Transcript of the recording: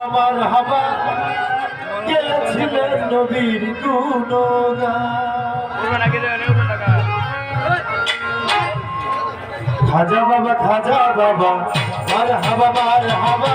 আমার হাবা গেছিলেন নবীর খাজা বাবা খাজা বাবা মার হাবা মার হাবা।